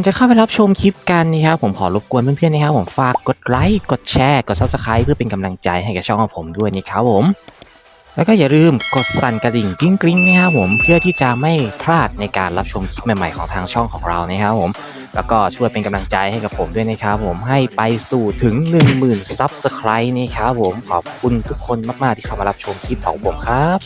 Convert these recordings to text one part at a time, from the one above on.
อนจะเข้าไปรับชมคลิปกันนะครับผมขอรบกวนเพื่อนๆนะครับผมฝากกดไลค์กดแชร์กด subscribe เพื่อเป็นกำลังใจให้กับช่องของผมด้วยนะครับผม แล้วก็อย่าลืมกดสั่นกระดิ่งกริ๊งกริ๊งนะครับผมเพื่อที่จะไม่พลาดในการรับชมคลิปใหม่ๆของทางช่องของเรานะครับผมแล้วก็ช่วยเป็นกำลังใจให้กับผมด้วยนะครับผมให้ไปสู่ถึง 10,000 subscribe นี่ครับผมขอบคุณทุกคนมากๆที่เข้ามารับชมคลิปของผมครับ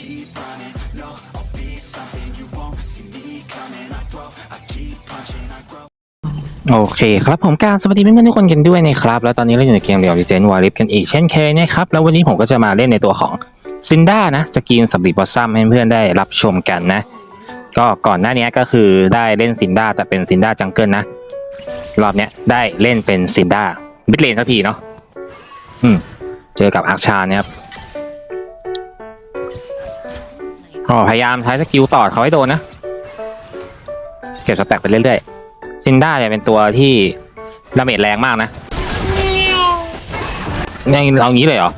โอเคครับผมการสวัสดีเพื่อนๆทุกคนกันด้วยนะครับ แล้วตอนนี้เราอยู่ในเกมเรียวดิเจนวาริฟกันอีกเช่นเคยนะครับ แล้ววันนี้ผมก็จะมาเล่นในตัวของซินด้านะสกินสับบิบอสซัมให้เพื่อนๆได้รับชมกันนะ ก็ก่อนหน้านี้ก็คือได้เล่นซินด้าแต่เป็นซินด้าจังเกิลนะ รอบเนี้ยได้เล่นเป็นซินด้ามิดเลนสักทีเนาะอืมเจอกับอาร์ชาเนี่ยครับอ๋อพยายามใช้สกิลต่อเขาให้โดนนะ เก็บสแต็กไปเรื่อยๆ ซินด้าเนี่ยเป็นตัวที่ดาเมจแรงมากนะยังเอางี้เลยเหรอ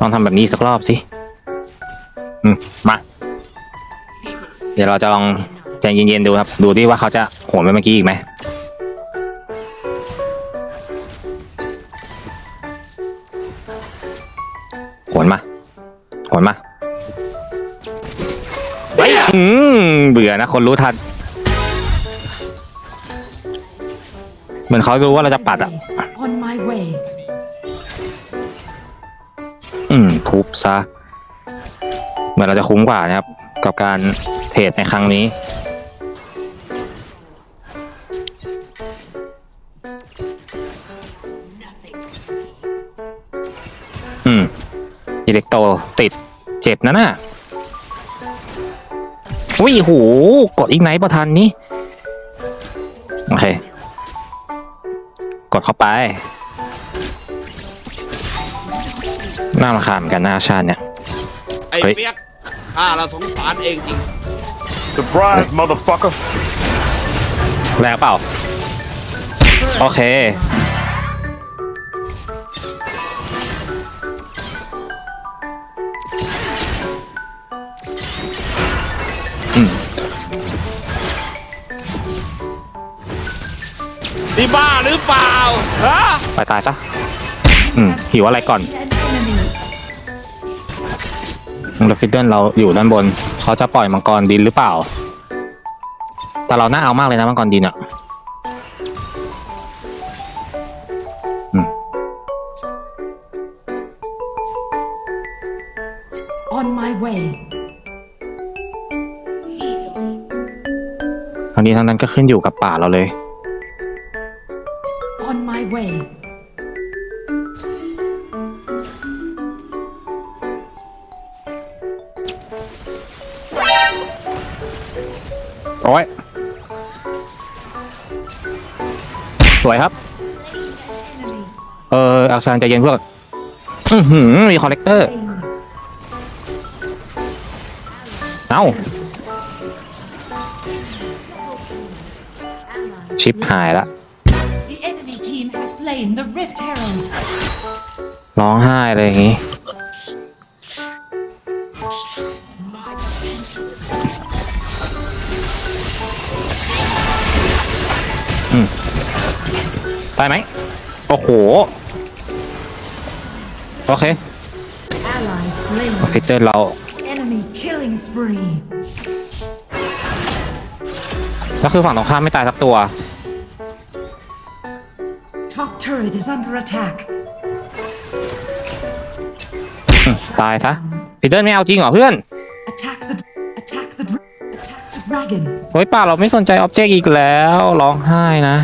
ลองทำแบบนี้สักรอบสิอืมมา เดี๋ยวเราจะลองใจเย็นๆดูครับ ดูที่ว่าเขาจะโหนไปเมื่อกี้อีกไหมโหนมาโหนมา อืมเบื่อนะ คนรู้ทัน เหมือนเขารู้ว่าเราจะปัดอะ On my way. อืมทุบซะ เหมือนเราจะคุ้มกว่านะครับ กับการเทรดในครั้งนี้ อืมอิเล็กโตติดเจ็บนะน่ะ อุ้ยโหกดอีกไหนประทันนี้โอเค กดเข้าไป น่ารำคาญเหมือนกันหน้าชาติเนี่ย ไอ้เฮ้ย เปียกข้าเราสงสารเองจริง Surprise, motherfucker. แรงเปล่า โอเค นี่บ้าหรือเปล่าฮะไปตายซะอืมหิวอะไรก่อน An enemy. แล้วฟิดเดิลเราอยู่ด้านบน เขาจะปล่อยมังกรดินหรือเปล่า แต่เราน่าเอามากเลยนะมังกรดินอะอืม On my way. ทั้งนี้ทั้งนั้นก็ขึ้นอยู่กับป่าเราเลย โอ้ยสวยครับ เอออาซานใจเย็นเพื่อนอือหือมีคอลเลกเตอร์ เอ้า ชิปหายละ The enemy team has slain the Rift Herald. ร้องไห้เลยอย่างงี้ อืมได้ไหมโอ้โห โอเค Ally slain. ฟิเตอร์เรา Enemy killing spree. ก็คือฝั่งตรงข้ามไม่ตายสักตัว Top turret is under attack. อืมตายซะฟิเตอร์ไม่เอาจริงเหรอเพื่อน dragon. เฮ้ยป่าเราไม่สนใจออบเจกต์อีกแล้วร้องไห้นะ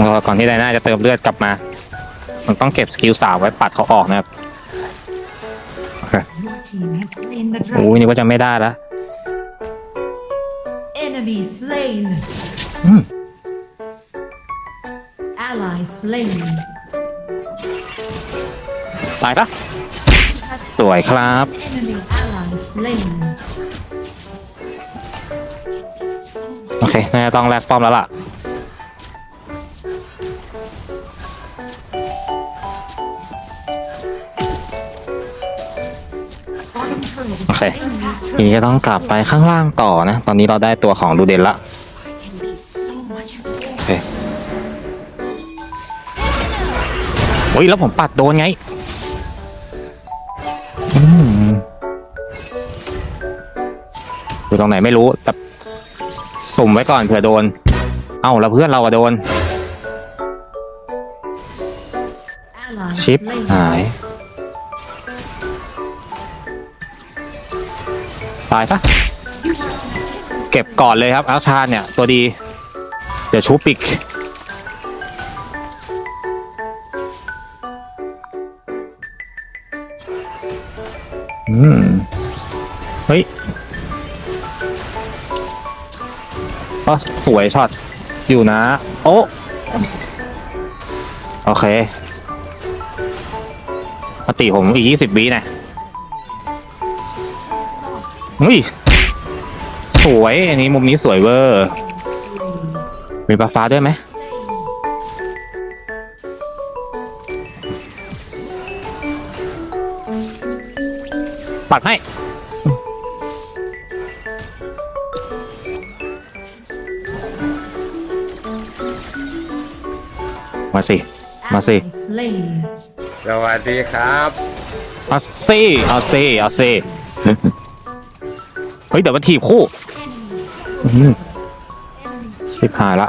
รอก่อนที่ไดน่าจะเติมเลือดกลับมา มันต้องเก็บสกิลสามไว้ปัดเขาออกนะครับ Your team has slain the โอ้ย dragon. นี่ว่าจะไม่ได้แล้ว Enemy slain ตายปะสวยครับโอเคน่าต้องแลกป้อมแล้วล่ะ โอเค ทีนี้ก็ต้องกลับไปข้างล่างต่อนะ ตอนนี้เราได้ตัวของดูเดนละ ฮ้ยแล้วผมปัดโดนไงอืมอยู่ตรงไหนไม่รู้แต่สุ่มไว้ก่อนเผื่อโดน เอ้าแล้วเพื่อนเราอะโดน ชิปหายตายซะเก็บก่อนเลยครับอาชาเนี่ย ตัวดี เดี๋ยวชูปิก เฮ้ยก็สวยช็อตอยู่นะ โอ้โอเคปกติผมอีกยี่สิบวินะเฮ้ย สวย อันนี้มุมนี้สวยเวอร์ มีปลาฟ้าด้วยไหม ปัดให้ มาสิ มาสิ Ally slain. สวัสดีครับ เอาสิเอาสิเอาสิเฮ้ยเดี๋ยวมันถีบคู่อื้อหือชิบหายละ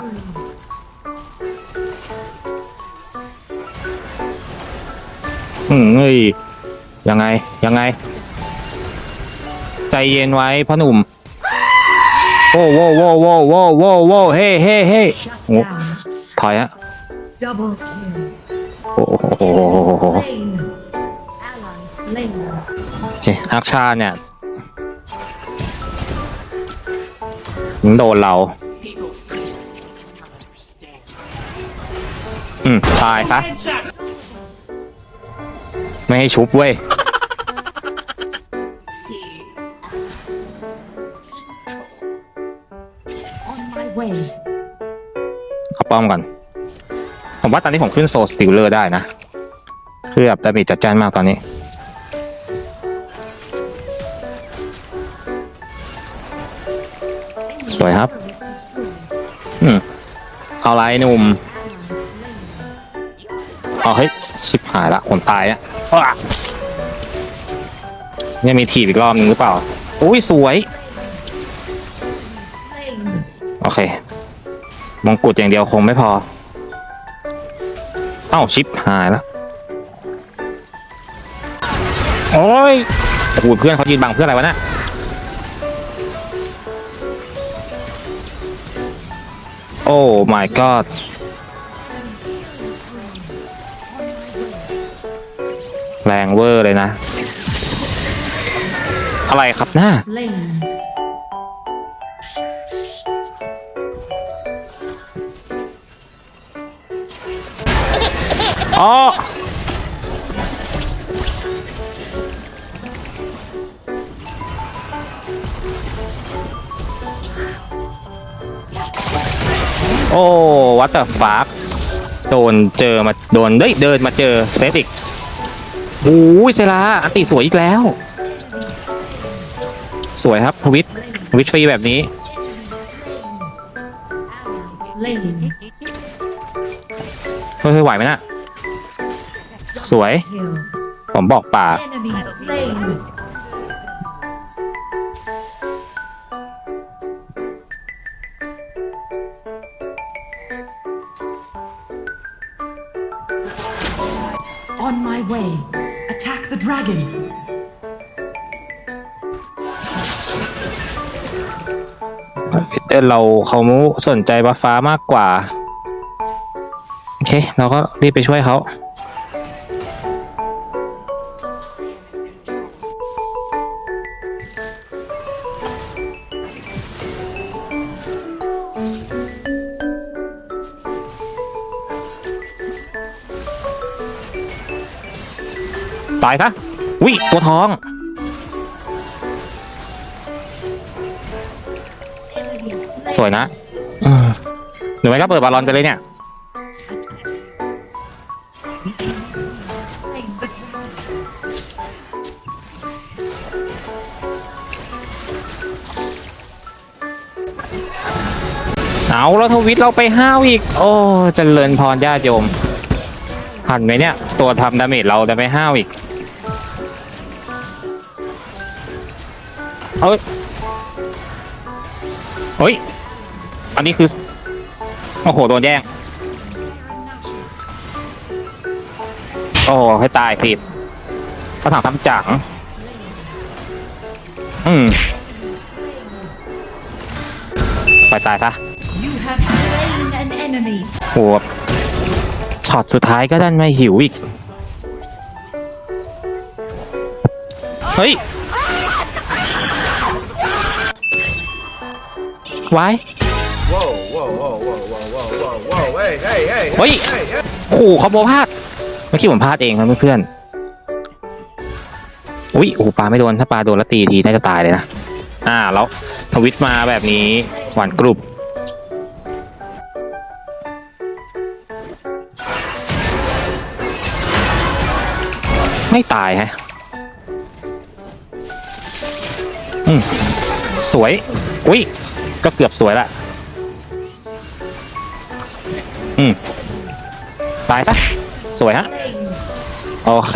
อืมเฮ้ยยังไง ยังไง ใจเย็นไว้พ่อหนุ่มโว้โว้โว้โว้โว้โว้โว้เฮ้เฮ้เฮ้ Shut โอ้ down. ถอยฮะ Double kill. โอ้โห Slain. Ally slain. โอเคอักชาเนี่ยมึงโดนเรา อืม ตายซะ ไม่ให้ชุบเว้ย เขาป้อมก่อน ผมว่าตอนนี้ผมขึ้นโซสติลเลอร์ได้นะคือแบบดาเมจจัดจ้านมากตอนนี้ สวยครับ อืมเอาไรหนุ่มเอาเฮ้ย ชิบหายละผมตายอะเนี่ยมีถีบอีกรอบนึงหรือเปล่า อุ้ย สวย โอเค มงกุฎอย่างเดียวคงไม่พอ เอ้าชิปหายแล้ว โอ้ยโอ้โหเพื่อนเขายืนบังเพื่ออะไรวะน่ะโอ้ my god แรงเวอร์เลยนะ อะไรครับหน้า อ๋อโอ้วัตเตอร์ฟาร์โดนเจอมาโดนเด้ยเดินมาเจอเซตอีกโอ้ยเซราอันติสวยอีกแล้ว สวยครับทวิตทวิตฟรีแบบนี้เฮ้ยไหวไหมน่ะ สวย Kill. ผมบอกป่า Enemy slain. 'On my way. Attack the dragon. ฟิตเตอร์เราเขาสนใจบัฟฟ้ามากกว่า โอเค เราก็รีบไปช่วยเขา ตายซะวิตัวท้อง สวยนะหรือไม่ก็เปิดบอลลอนไปเลยเนี่ย เอาแล้วทวิตเราไปห้าวอีก โอ้จเจริญพรญาติโยมหันไหมเนี่ย ตัวทำดาเมจเราจะไปห้าวอีก เอ้ยเฮ้ย อันนี้คือ โอ้โห โดนแย่ง โอ้โห ให้ตายผิดกระถางทำจัง อืม ไปตายซะ You have slain an enemy. โหช็อตสุดท้ายก็ดันมาหิวอีก เฮ้ยาวเฮ้ยเฮ้ยเฮ้ยเฮ้ยเฮ้ยเฮ้ยโอ้โหคอมโบพลาดเมื่อกี้ผมพลาดเองครับเพื่อนๆอุ้ยโอ้โหปลาไม่โดน ถ้าปลาโดนแล้วตีทีน่าจะตายเลยนะ อ่า แล้วทวิตมาแบบนี้หวานกรุบไม่ตายฮะ อืม สวย อุ้ย ก็เกือบสวยละ อืม ตายซะ สวยฮะ โอเค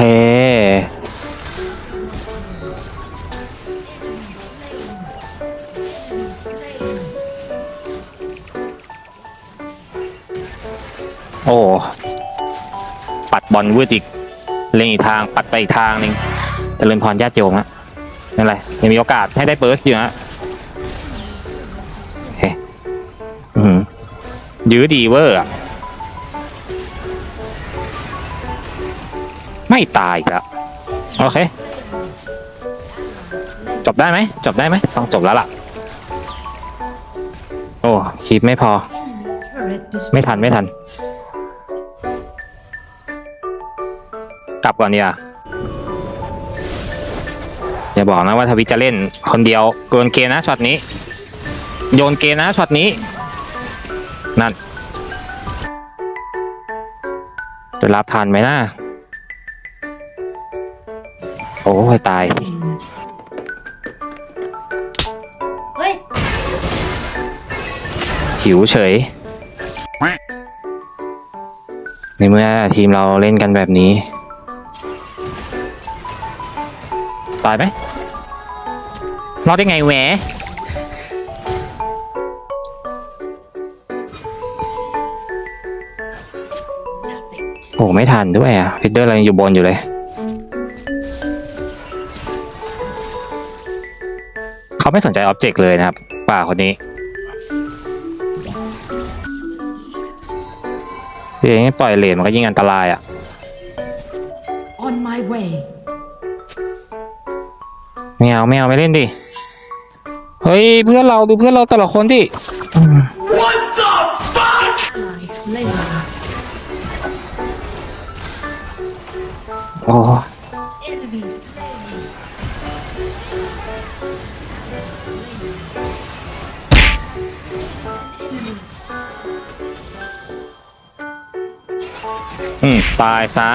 โอ้ ปัดบอลวืดอีก เล็งอีกทาง ปัดไปอีกทางหนึ่งเจริญพรญาติโยมฮะนั่นไรยังมีโอกาสให้ได้เบิร์สอยู่ฮะ ยื้อดีเวอร์อะไม่ตายอีกแล้วโอเค จบได้ไหมจบได้ไหมต้องจบแล้วล่ะ โอ้คีบไม่พอ ไม่ทันไม่ทัน กลับก่อนดีกว่าอย่าบอกนะว่าทวิตจะเล่นคนเดียวโยนเกมนะช็อตนี้ โยนเกมนะช็อตนี้ นั่น จะรับทันไหมนะโอ้ยตายสิเฮ้ย หิวเฉย ในเมื่อทีมเราเล่นกันแบบนี้ ตายไหมรอดได้ไงแหว อ้ไม่ทันด้วยอะฟิดเดอร์เรายังอยู่บนอยู่เลย เขาไม่สนใจออบเจกต์เลยนะครับ ป่าคนนี้เดี๋ยวนี้ปล่อยเลนมันก็ยิ่งอันตรายอะ On my way. ไม่เอาไม่เอาไม่เล่นดิ เฮ้ย เพื่อนเราดูเพื่อนเราแต่ละคนดิ อืม ตายซะ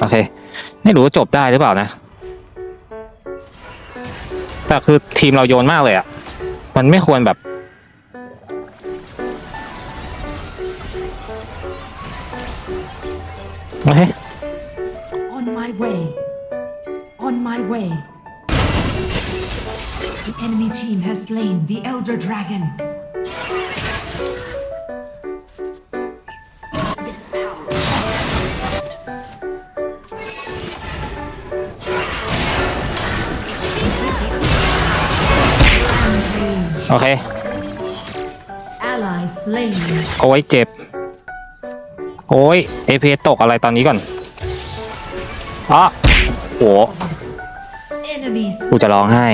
โอเค ไม่รู้ว่าจบได้หรือเปล่านะ แต่คือทีมเราโยนมากเลยอะ มันไม่ควรแบบ โอเค On my way. On my way. The enemy team has slain the Elder Dragon. โอเค Ally slain. โอ้ยเจ็บ โอ้ยเอพตกอะไรตอนนี้ก่อนอ๋อโห Enemies กูจะร้องไห้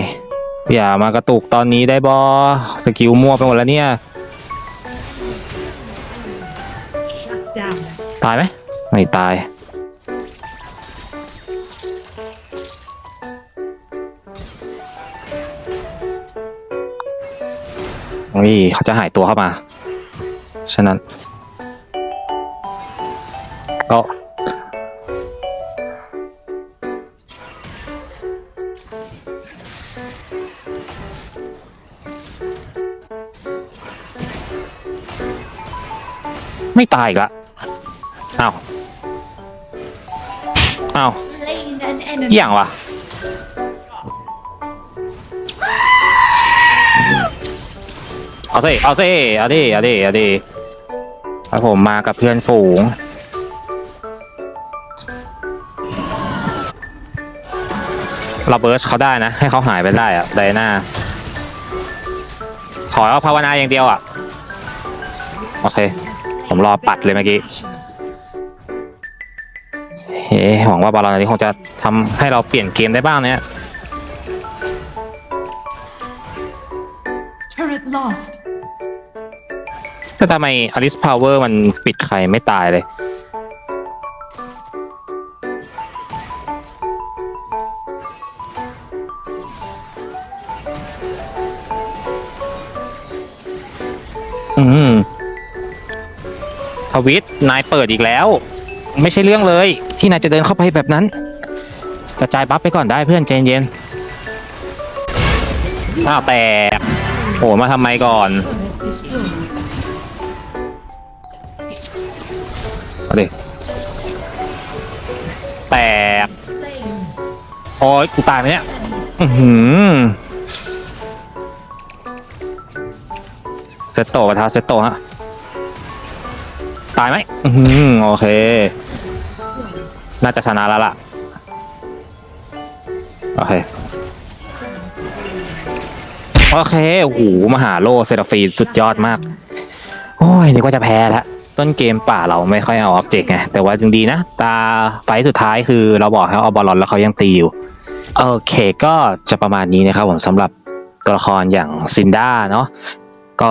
อย่ามากระตุกตอนนี้ได้บอสกิลมั่วไปหมดแล้วเนี่ย shut down. ตายไหมไม่ตาย นี่เขาจะหายตัวเข้ามา ฉะนั้น ก็ไม่ตายอีกละอ้าว อ้าว อย่างวะ เอาสิเอาสิเอาดิเอาดิเอาดิครับผมมากับเพื่อนฝูง เราเบิร์สเขาได้นะ ให้เขาหายไปได้อะไดนาขอเอาภาวนาอย่างเดียวอะโอเค ผมรอปัดเลยเมื่อกี้เฮ้หวังว่าบอลลอนนี้คงจะทำให้เราเปลี่ยนเกมได้บ้างเนี่ย Turret lost. แต่ทำไมอลิสพาวเวอร์มันปิดใครไม่ตายเลย อืมทวิตนายเปิดอีกแล้ว ไม่ใช่เรื่องเลย ที่นายจะเดินเข้าไปแบบนั้น กระจายบัฟไปก่อนได้เพื่อนใจเย็นอ้าวแตกโหมาทำไมก่อน destroyed. แตกโอ้ยกูตายไหมเนี่ยอือหือเซตโตประทาเซตโตฮะ ตายไหมอือหือโอเค น่าจะชนะแล้วล่ะ โอเค โอเคโอ้โหมหาโลเซราฟีสุดยอดมาก โอ้ยนึกว่าจะแพ้แล้ว ต้นเกมป่าเราไม่ค่อยเอาออบเจกต์ไงแต่ว่าจึงดีนะ ตาไฟสุดท้ายคือเราบอกให้เอาบอลลอนแล้วเขายังตีอยู่ โอเคก็จะประมาณนี้นะครับผมสำหรับตัวละครอย่างซินด้าเนาะก็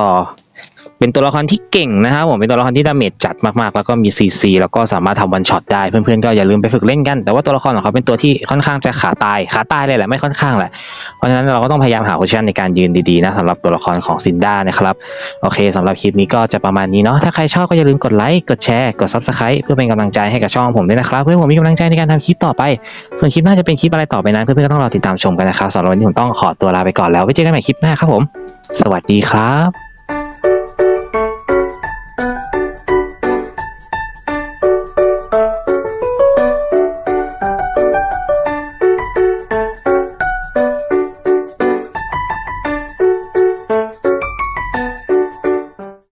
เป็นตัวละครที่เก่งนะครับผมเป็นตัวละครที่ดาเมจจัดมากๆ แล้วก็มีซีซีแล้วก็สามารถทำวันช็อตได้เพื่อนๆก็อย่าลืมไปฝึกเล่นกัน แต่ว่าตัวละครของเขาเป็นตัวที่ค่อนข้างจะขาตายขาตายเลยแหละไม่ค่อนข้างแหละเพราะฉะนั้นเราก็ต้องพยายามหาโพซิชันในการยืนดีๆนะสำหรับตัวละครของซินด้านะครับโอเคสำหรับคลิปนี้ก็จะประมาณนี้เนาะถ้าใครชอบก็อย่าลืมกดไลค์กดแชร์กด subscribe เพื่อเป็นกำลังใจให้กับช่องผมด้วยนะครับเพื่อผมมีกำลังใจในการทำคลิปต่อไป ส่วนคลิปหน้าจะเป็นคลิปอะไรต่อไปนั้นเพื่อนๆก็ต้องรอติดตามชมกันนะครับสำหรับวันนี้ผมต้องขอตัวลาไปก่อนแล้วไว้เจอกันใหม่คลิปหน้าครับผม สวัสดีครับ